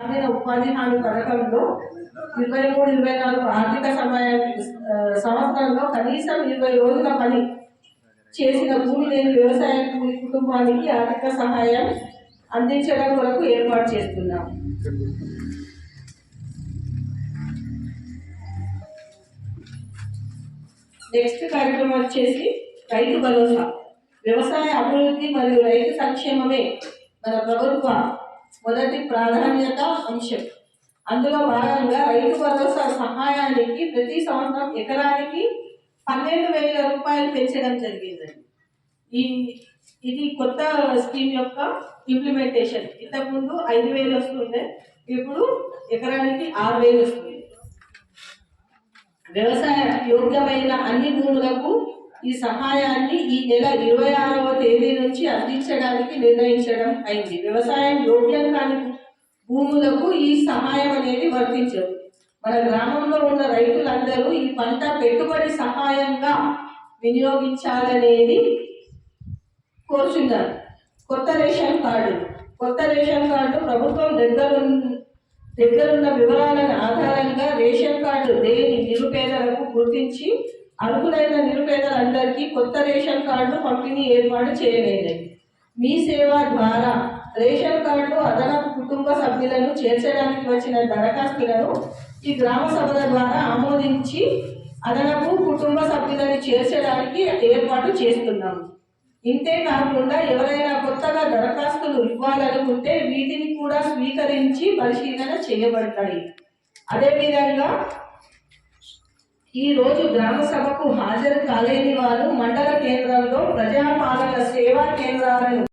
గ్రామీణ ఉపాధి హామీ పథకంలో ఇరవై మూడు ఇరవై నాలుగు ఆర్థిక సమయ సంవత్సరంలో కనీసం ఇరవై రోజుల పని చేసిన భూమి లేని వ్యవసాయ కూలి కుటుంబానికి ఆర్థిక సహాయం అందించడం కొరకు ఏర్పాటు చేస్తున్నాం. నెక్స్ట్ కార్యక్రమం వచ్చేసి రైతు భరోసా. వ్యవసాయ అభివృద్ధి మరియు రైతు సంక్షేమమే మన ప్రభుత్వ మొదటి ప్రాధాన్యత అంశం. అందులో భాగంగా రైతు భరోసా సహాయానికి ప్రతి సంవత్సరం ఎకరానికి పన్నెండు వేల రూపాయలు పెంచడం జరిగిందండి. ఈ ఇది కొత్త స్కీమ్ యొక్క ఇంప్లిమెంటేషన్. ఇంతకుముందు ఐదు వేలు వస్తుండే ఇప్పుడు ఎకరానికి ఆరు వేలు వస్తుంది. వ్యవసాయ యోగ్యమైన అన్ని భూములకు ఈ సహాయాన్ని ఈ నెల ఇరవై ఆరవ తేదీ నుంచి అందించడానికి నిర్ణయించడం అయింది. వ్యవసాయం యోగ్యం కాని భూములకు ఈ సహాయం అనేది వర్తించదు. మన గ్రామంలో ఉన్న రైతులందరూ ఈ పంట పెట్టుబడి సహాయంగా వినియోగించాలనేది కోరుచున్నారు. కొత్త రేషన్ కార్డు. కొత్త రేషన్ కార్డు ప్రభుత్వం దగ్గర దగ్గరున్న వివరాలను ఆధారంగా రేషన్ కార్డు లేని నిరుపేదలకు గుర్తించి అర్హులైన నిరుపేదలందరికీ కొత్త రేషన్ కార్డు పంపిణీ ఏర్పాటు చేయలేదు. మీ సేవ ద్వారా రేషన్ కార్డు అదనపు కుటుంబ సభ్యులను చేర్చడానికి వచ్చిన దరఖాస్తులను ఈ గ్రామ సభల ద్వారా ఆమోదించి అదనపు కుటుంబ సభ్యులను చేర్చడానికి ఏర్పాటు చేస్తున్నాము ఇంతే కాకుండా ఎవరైనా కొత్తగా దరఖాస్తులు ఇవ్వాలనుకుంటే వీటిని కూడా స్వీకరించి పరిశీలన చేయబడతాయి. అదేవిధంగా ఈ రోజు గ్రామ సభకు హాజరు కాలేని వారు మండల కేంద్రంలో ప్రజాపాలన సేవా కేంద్రాలను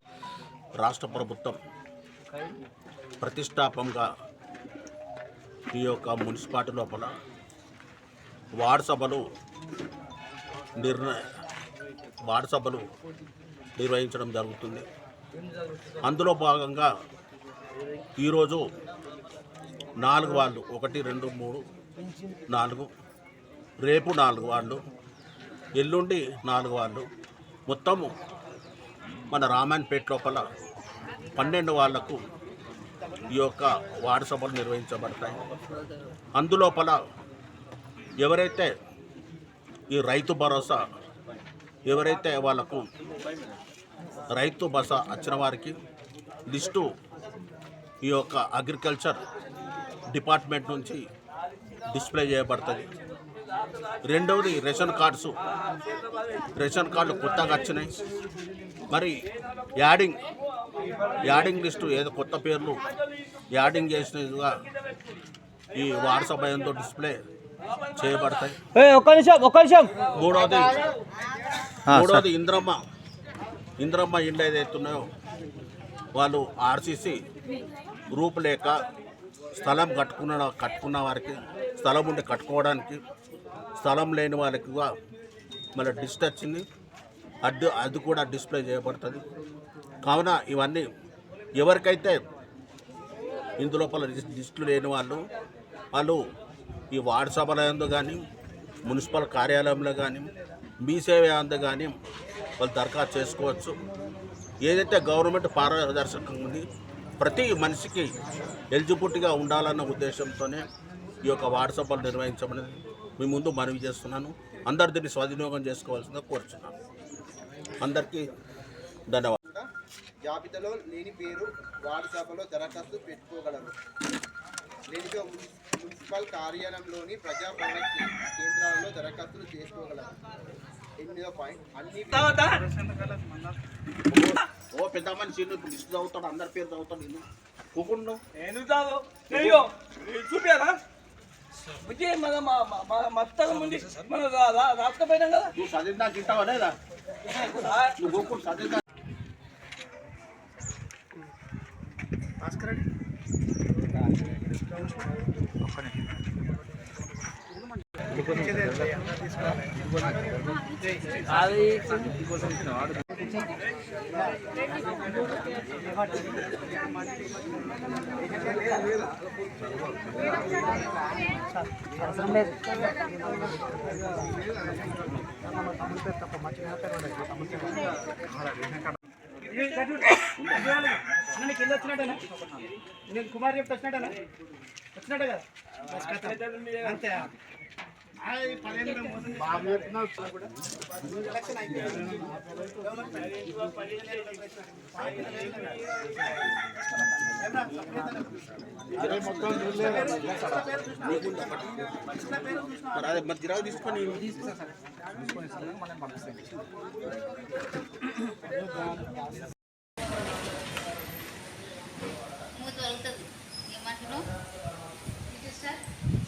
రాష్ట్ర ప్రభుత్వం ప్రతిష్టాపంగా ఈ యొక్క మున్సిపాలిటీ లోపల వార్డు సభలు నిర్ణయ వార్డు సభలు నిర్వహించడం జరుగుతుంది. అందులో భాగంగా ఈరోజు నాలుగు వాళ్ళు ఒకటి రెండు మూడు నాలుగు రేపు నాలుగు వాళ్ళు ఎల్లుండి నాలుగు వాళ్ళు మొత్తము మన రామాయణపేట లోపల పన్నెండు వాళ్ళకు ఈ యొక్క వార్డు సభలు నిర్వహించబడతాయి. అందులోపల ఎవరైతే ఈ రైతు భరోసా ఎవరైతే వాళ్ళకు రైతు బస వచ్చిన వారికి లిస్టు ఈ యొక్క అగ్రికల్చర్ డిపార్ట్మెంట్ నుంచి డిస్ప్లే చేయబడుతుంది. రెండవది రేషన్ కార్డ్స్. రేషన్ కార్డులు కొత్తగా వచ్చినాయి. మరి యాడింగ్ యాడింగ్ లిస్టు ఏదో కొత్త పేర్లు యాడింగ్ చేసినట్టుగా ఈ వాట్సాప్ ఎంతో డిస్ప్లే చేయబడతాయి. ఒక్క నిమిషం ఒక్క నిమిషం. మూడవది మూడవది ఇంద్రమ్మ ఇంద్రమ్మ ఇండ్లు ఏదైతే ఉన్నాయో వాళ్ళు ఆర్సీసీ రూపులేక స్థలం కట్టుకున్న కట్టుకున్న వారికి స్థలం ఉండి కట్టుకోవడానికి స్థలం లేని వాళ్ళకి మళ్ళీ డిస్ట్ వచ్చింది అది అది కూడా డిస్ప్లే చేయబడుతుంది. కావున ఇవన్నీ ఎవరికైతే ఇందులోపల లిస్టులు లేని వాళ్ళు వాళ్ళు ఈ వార్డు సభల కానీ మున్సిపల్ కార్యాలయంలో కానీ మీ సేవ యందు కానీ వాళ్ళు దరఖాస్తు చేసుకోవచ్చు. ఏదైతే గవర్నమెంట్ పారదర్శకంగా ఉంది ప్రతి మనిషికి ఎలిజిబిలిటీగా ఉండాలన్న ఉద్దేశంతోనే ఈ యొక్క వార్డు సభలు నిర్వహించమని మీ ముందు మనవి చేస్తున్నాను. అందరు దీన్ని స్వాధీనోగం చేసుకోవాల్సిందిగా కోరుచున్నాను. అందరికీ ధన్యవాదాలు. జాబితాలో లేని పేరు వార్డు సభలో దరఖాస్తు పెట్టుకోగలరు. మున్- మున్సిపల్ కార్యాలయంలోని ప్రజాపాలన కే- కేంద్రాలలో దరఖాస్తులు చేసుకోగలరు. ఎనిమిదో పాయింట్. అన్ని ఓ పెద్ద మనిషి ఇప్పుడు లిస్ట్ చదువుతాడు అందరి పేరు చదువుతాడు నేను కూకుండు నేను చూపియాలా? బుజ్జి మన మా మా- మా మస్తకం ఉంది. మన రాకపోయినాం కదా. నువ్వు చదివినా తింటావా లేదా? ఆ, నువ్వు కూకుండు చదివినా అది అన్న నీకు వచ్చినట్టేనా నేను కుమార్ చెప్తే వచ్చినట్టేనా వచ్చినట్టే కదా అంతే ఆ, ఈ పదిహేను మోసం ఎలక్షన్